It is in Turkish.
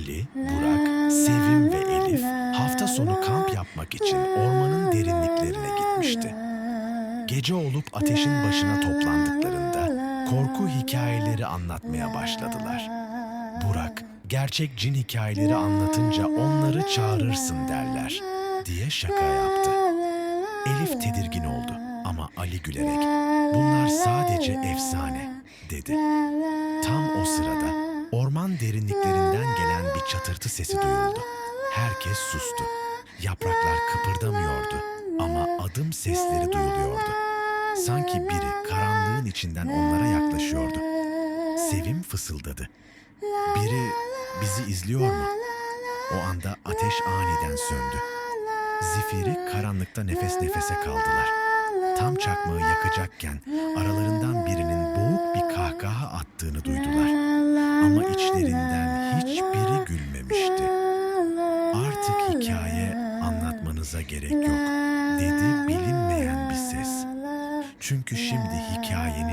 Ali, Burak, Sevim ve Elif hafta sonu kamp yapmak için ormanın derinliklerine gitmişti. Gece olup ateşin başına toplandıklarında korku hikayeleri anlatmaya başladılar. Burak, gerçek cin hikayeleri anlatınca onları çağırırsın derler diye şaka yaptı. Elif tedirgin oldu ama Ali gülerek bunlar sadece efsane dedi. Tam o sırada orman derinliklerinden gelen çatırtı sesi duyuldu. Herkes sustu. Yapraklar kıpırdamıyordu ama adım sesleri duyuluyordu. Sanki biri karanlığın içinden onlara yaklaşıyordu. Sevim fısıldadı. Biri bizi izliyor mu? O anda ateş aniden söndü. Zifiri karanlıkta nefes nefese kaldılar. Tam çakmağı yakacakken aralarından birinin boğuk bir kahkaha attığını duydular. Ama içlerinden hiçbiri gülmemişti. Hikaye anlatmanıza gerek yok dedi bilinmeyen bir ses. Çünkü şimdi hikayenin.